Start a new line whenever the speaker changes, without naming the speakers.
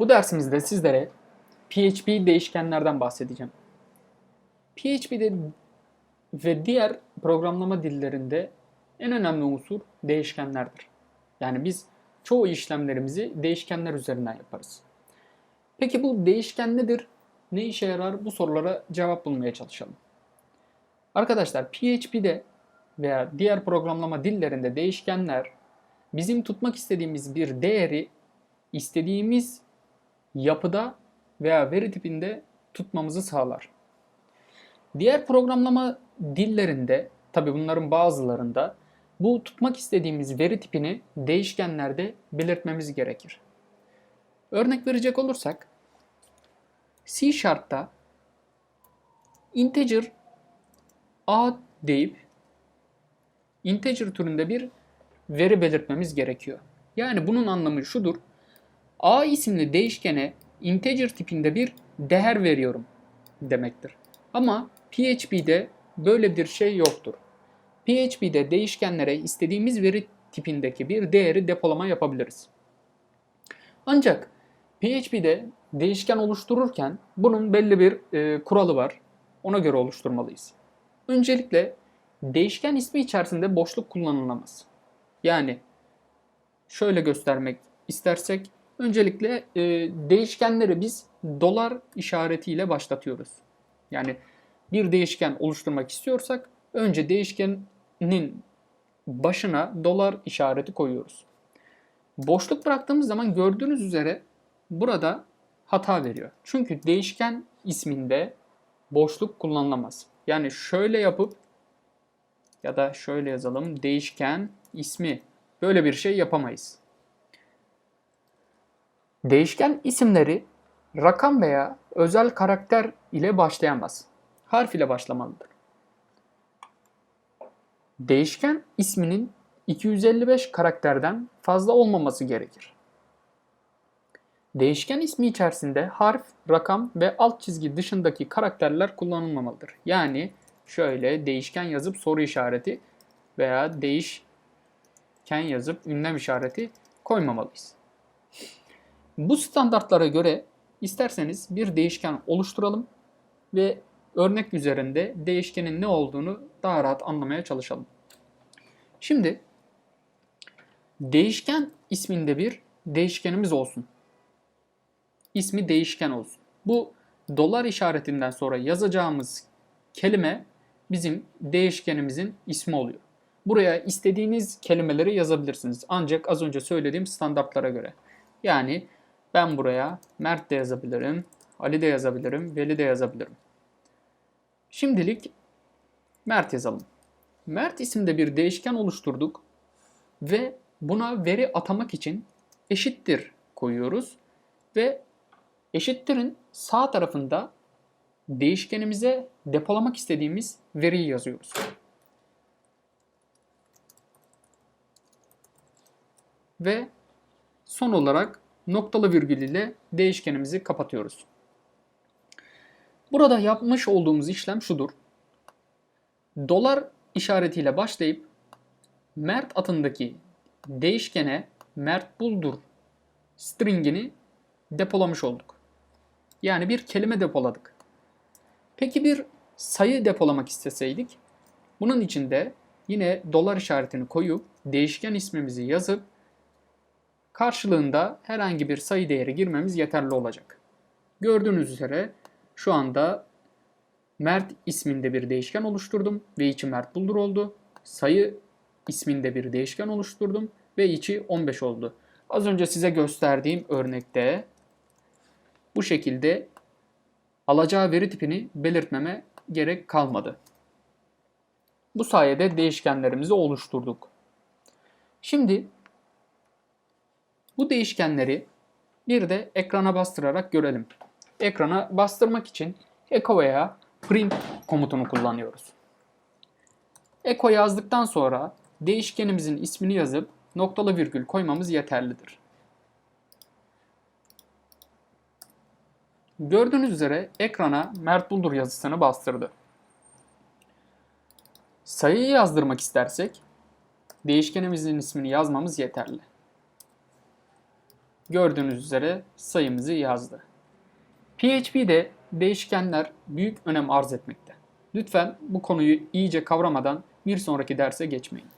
Bu dersimizde sizlere PHP değişkenlerden bahsedeceğim. PHP'de ve diğer programlama dillerinde en önemli unsur değişkenlerdir. Yani biz çoğu işlemlerimizi değişkenler üzerinden yaparız. Peki bu değişken nedir? Ne işe yarar? Bu sorulara cevap bulmaya çalışalım. Arkadaşlar PHP'de veya diğer programlama dillerinde değişkenler bizim tutmak istediğimiz bir değeri istediğimiz yapıda veya veri tipinde tutmamızı sağlar. Diğer programlama dillerinde, tabi bunların bazılarında bu tutmak istediğimiz veri tipini değişkenlerde belirtmemiz gerekir. Örnek verecek olursak C Sharp'ta integer a deyip integer türünde bir veri belirtmemiz gerekiyor. Yani bunun anlamı şudur. A isimli değişkene integer tipinde bir değer veriyorum demektir. Ama PHP'de böyle bir şey yoktur. PHP'de değişkenlere istediğimiz veri tipindeki bir değeri depolama yapabiliriz. Ancak PHP'de değişken oluştururken bunun belli bir e, kuralı var. Ona göre oluşturmalıyız. Öncelikle değişken ismi içerisinde boşluk kullanılamaz. Yani şöyle göstermek istersek öncelikle e, değişkenleri biz dolar işaretiyle başlatıyoruz. Yani bir değişken oluşturmak istiyorsak önce değişkenin başına dolar işareti koyuyoruz. Boşluk bıraktığımız zaman gördüğünüz üzere burada hata veriyor. Çünkü değişken isminde boşluk kullanılamaz. Yani şöyle yapıp ya da şöyle yazalım değişken ismi böyle bir şey yapamayız. Değişken isimleri rakam veya özel karakter ile başlayamaz. Harf ile başlamalıdır. Değişken isminin 255 karakterden fazla olmaması gerekir. Değişken ismi içerisinde harf, rakam ve alt çizgi dışındaki karakterler kullanılmamalıdır. Yani şöyle değişken yazıp soru işareti veya değişken yazıp ünlem işareti koymamalıyız. Bu standartlara göre isterseniz bir değişken oluşturalım ve örnek üzerinde değişkenin ne olduğunu daha rahat anlamaya çalışalım. Şimdi değişken isminde bir değişkenimiz olsun. İsmi değişken olsun. Bu dolar işaretinden sonra yazacağımız kelime bizim değişkenimizin ismi oluyor. Buraya istediğiniz kelimeleri yazabilirsiniz. Ancak az önce söylediğim standartlara göre. Yani ben buraya Mert de yazabilirim, Ali de yazabilirim, Veli de yazabilirim. Şimdilik Mert yazalım. Mert isimde bir değişken oluşturduk ve buna veri atamak için eşittir koyuyoruz ve eşittirin sağ tarafında değişkenimize depolamak istediğimiz veriyi yazıyoruz. Ve son olarak noktalı virgül ile değişkenimizi kapatıyoruz. Burada yapmış olduğumuz işlem şudur. Dolar işaretiyle başlayıp Mert adındaki değişkene Mert buldur stringini depolamış olduk. Yani bir kelime depoladık. Peki bir sayı depolamak isteseydik bunun için de yine dolar işaretini koyup değişken ismimizi yazıp karşılığında herhangi bir sayı değeri girmemiz yeterli olacak. Gördüğünüz üzere şu anda Mert isminde bir değişken oluşturdum ve içi Mert Buldur oldu. Sayı isminde bir değişken oluşturdum ve içi 15 oldu. Az önce size gösterdiğim örnekte bu şekilde alacağı veri tipini belirtmeme gerek kalmadı. Bu sayede değişkenlerimizi oluşturduk. Şimdi bu değişkenleri bir de ekrana bastırarak görelim. Ekrana bastırmak için echo veya print komutunu kullanıyoruz. Echo yazdıktan sonra değişkenimizin ismini yazıp noktalı virgül koymamız yeterlidir. Gördüğünüz üzere ekrana Mert Buldur yazısını bastırdı. Sayıyı yazdırmak istersek değişkenimizin ismini yazmamız yeterli. Gördüğünüz üzere sayımızı yazdı. PHP'de değişkenler büyük önem arz etmekte. Lütfen bu konuyu iyice kavramadan bir sonraki derse geçmeyin.